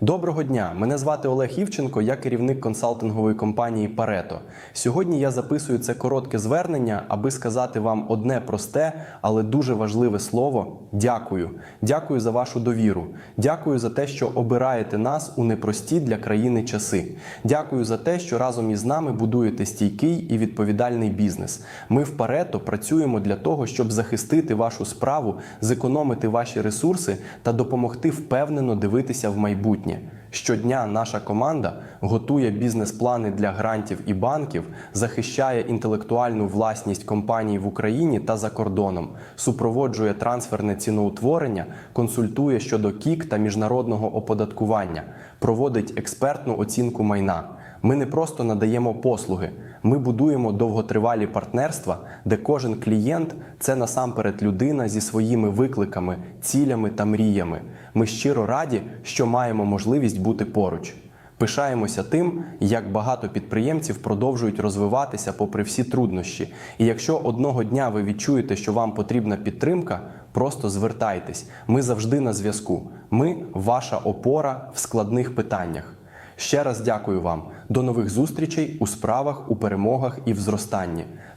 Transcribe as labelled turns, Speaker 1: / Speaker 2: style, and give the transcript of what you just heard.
Speaker 1: Доброго дня! Мене звати Олег Івченко, я керівник консалтингової компанії Парето. Сьогодні я записую це коротке звернення, аби сказати вам одне просте, але дуже важливе слово дякую. Дякую за вашу довіру. Дякую за те, що обираєте нас у непрості для країни часи. Дякую за те, що разом із нами будуєте стійкий і відповідальний бізнес. Ми в Парето працюємо для того, щоб захистити вашу справу, зекономити ваші ресурси та допомогти впевнено дивитися в майбутнє. Щодня наша команда готує бізнес-плани для грантів і банків, захищає інтелектуальну власність компаній в Україні та за кордоном, супроводжує трансферне ціноутворення, консультує щодо КІК та міжнародного оподаткування, проводить експертну оцінку майна. Ми не просто надаємо послуги, ми будуємо довготривалі партнерства, де кожен клієнт це насамперед людина зі своїми викликами, цілями та мріями. Ми щиро раді, що маємо можливість бути поруч. Пишаємося тим, як багато підприємців продовжують розвиватися попри всі труднощі. І якщо одного дня ви відчуєте, що вам потрібна підтримка, просто звертайтесь. Ми завжди на зв'язку. Ми ваша опора в складних питаннях. Ще раз дякую вам. До нових зустрічей у справах, у перемогах і в зростанні.